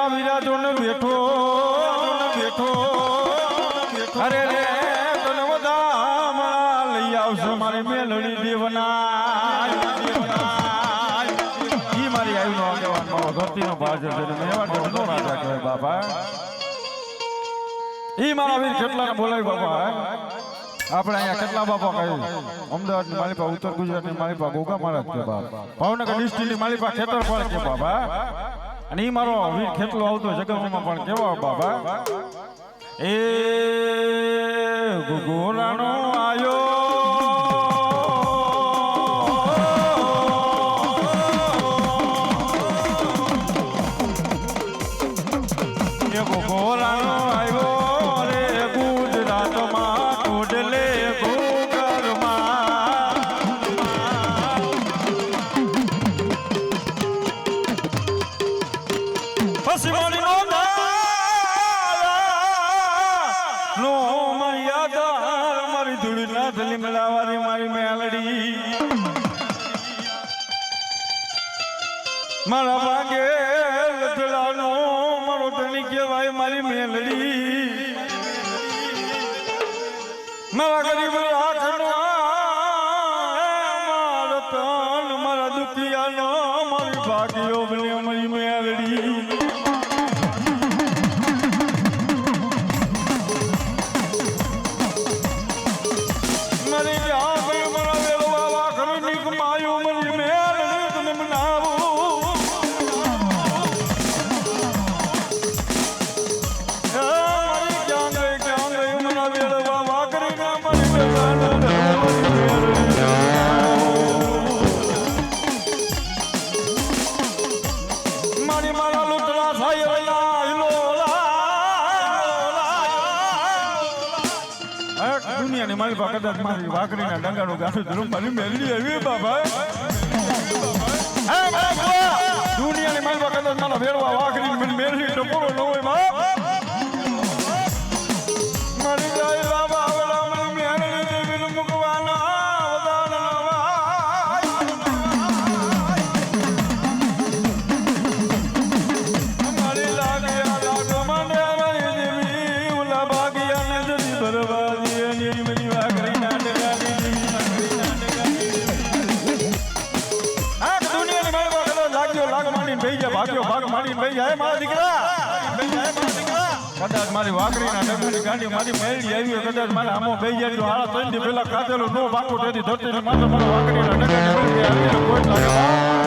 મારા વીરા જોને બેઠો. બેઠો અરે રે તને બધા લઈ આવશે મારી મેલડી દેવના ઈ મારી ને નો બાપા. મારા વીર કેટલાને બોલાવી બાપા આપણે અહીંયા કેટલા બાપા કહ્યું? અમદાવાદની માલિપા ઉત્તર ગુજરાતની માલિપા ગોગા મહારાજ કે બાપ. ભાવનગર ડિસ્ટ્રિક્ટની માલિપા ખેતર પર કે બાબા અને ઈ મારો વીર ખેતલો આવતો જગતમાં પણ કેવા બાબા? એ ગુગોરાનો મારી નો નો મારી ધૂળ ના થલી મિલાવાની મારી મેલડી મારા ભાગે લથડાનો મારો ધણી કહેવાય મારી મેલડી. મારા ગરીબ રાખનો આ અને મારી કદાચ મારી વાકડીના ડંગાનું ગાઠું ધરું મારી મેલડી આવી બાબા દુનિયાની મારી કદાચ મારા વેડવા વાકડી મેલડી ટપોરો ન હોય જાય, મારા દીકરા. કદાચ મારી વાકરીના ડગની ગાંડી મારી મેળી આવી કદાચ મારા આમો બે જાય તો હાડા ત્રણ દી પેલા કાઢેલું નો બાકુ તેથી ધરતી માત્ર મારા ડગની મેળી આવીને કોઈ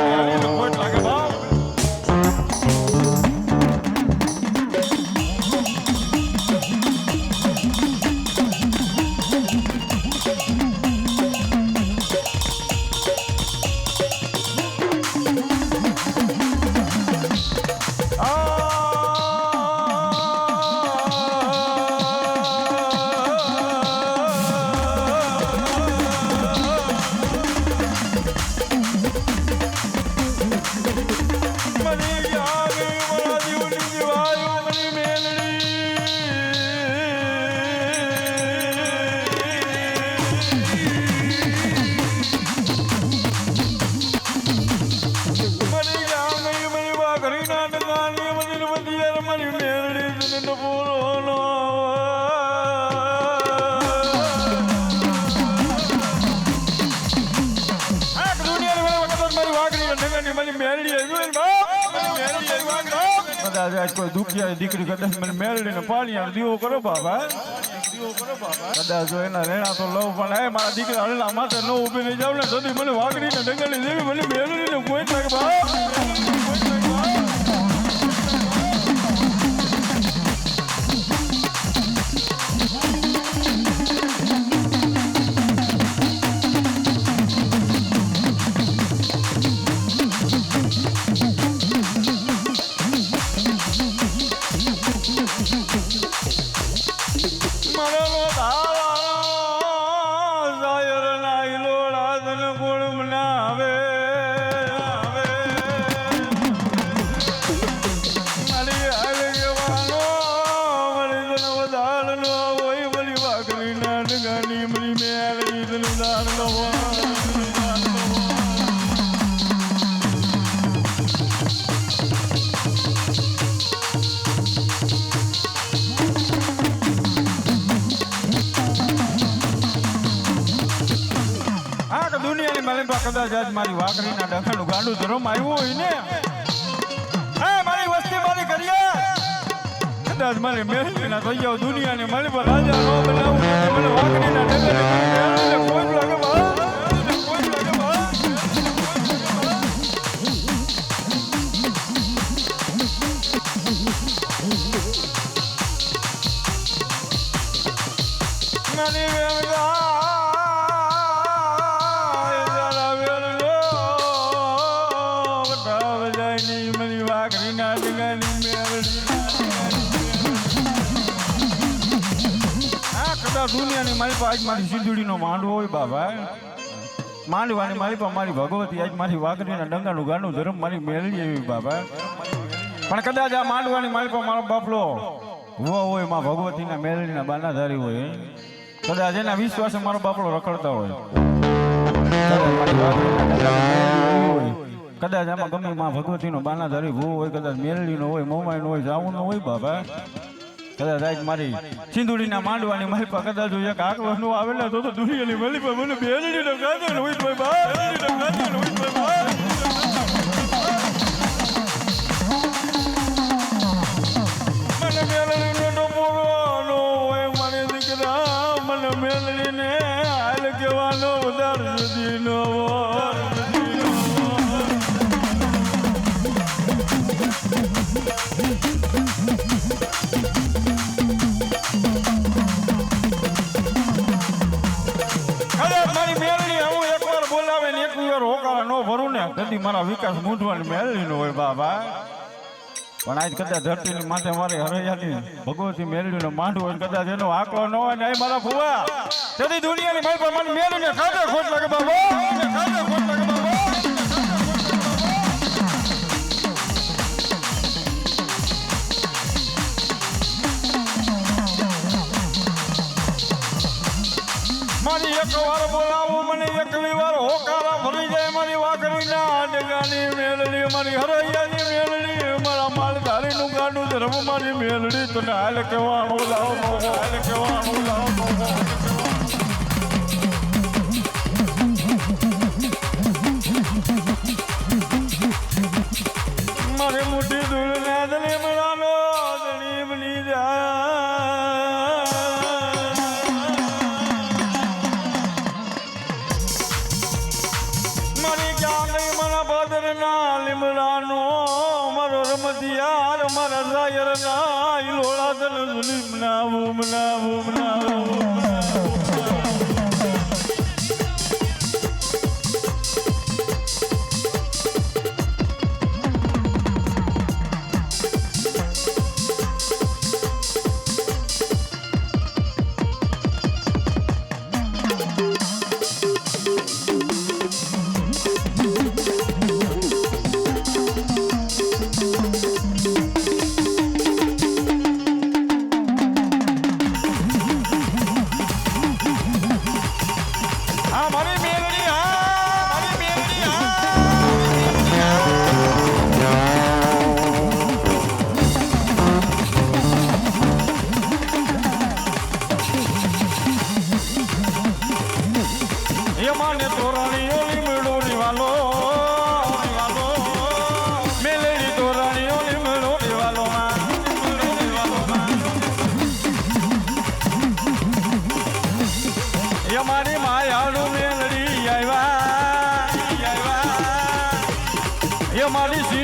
આજ કોઈ દુખિયા દીકરી કદાચ મને મેલડીને પાણી દીવો કરો બાબા કદાચ એના તો લવ, પણ હે, મારા દીકરા હળના માથે ન ઊભી નહીં જાવ ને સુધી મને વાઘરીને ડંગલી દેવી મને મેળવીને કોઈ થાય ગાંડી મરી તને દાન આ દુનિયાની કદાચ આજ મારી વાકરીના ડખાનું ગાંડું ધરમ આવ્યું હોય ને. કદાચ મારી મેળવી ના થઈ જાવ દુનિયાને મારી પર રાજા નો બનાવું. ને મને વાકરીના ડગલે કોઈ લાગે મારી વેલગા મારી પાસે મારી સિંધુડીનો માંડવો હોય બાબા માંડવાની મારી પાસે મારી ભગવતી, આજ મારી વાઘરીના ડંગાનું ગાનું ધર્મ મારી મેળવી એવી બાબા પણ કદાચ આ માંડવાની મારી પાસે મારો બાપલો વો હોય, માં ભગવતીના મેળવીના બાનાધારી હોય કદાચ એના વિશ્વાસે મારો બાપલો રખડતા હોય. કદાચ આમાં ગમે માં ભગવતીનો બાનાધારી ભૂ હોય, કદાચ મેળવીનો હોય, મોમાઈનો હોય, જાવુનો હોય બાબા કદાચ મારી સિંધુડીના માંડવાની મારી પાસે કદાચ એક આકલો નો આવેલા તો દુનિયાની મળી પણ મને બેલડીનો ગાજર હોય કોઈ બા બેલડીનો ગાજર હોય ભાઈ બા. મને મેલડીનો હોય સુધી નો અરે હોકારા ને? કદી મારા વિકાસ મૂંઝવાની મેળવી નો હોય બાબા. પણ આજ કદાચ ધરતીની માથે મારી હરૈયાની ભગવતી મેળવીને માંડવું હોય કદાચ એનો આંકડો ન હોય ને મારા ફુવા. તેથી દુનિયાની મારી પર મને મેળવીને ખાતે ખોટ લાગે બાબા. ખાતે ખોટ લાગે મારી એક વાર બોલાવું, મને એક વાર હોકારા ભરી જાય. મારી વાઘરીના ડગાની મેલડી, મારી હરૈયાની મેલડી, મારા માલધારીનું ગાડું ધર્મ મારી મેલડી. તને હાલ કહેવાનું લાવો હાલ કહેવાનું લાવો રમતિયાર મારા રાયર ના લોળા દન બૂમ ના બૂમ ના 练习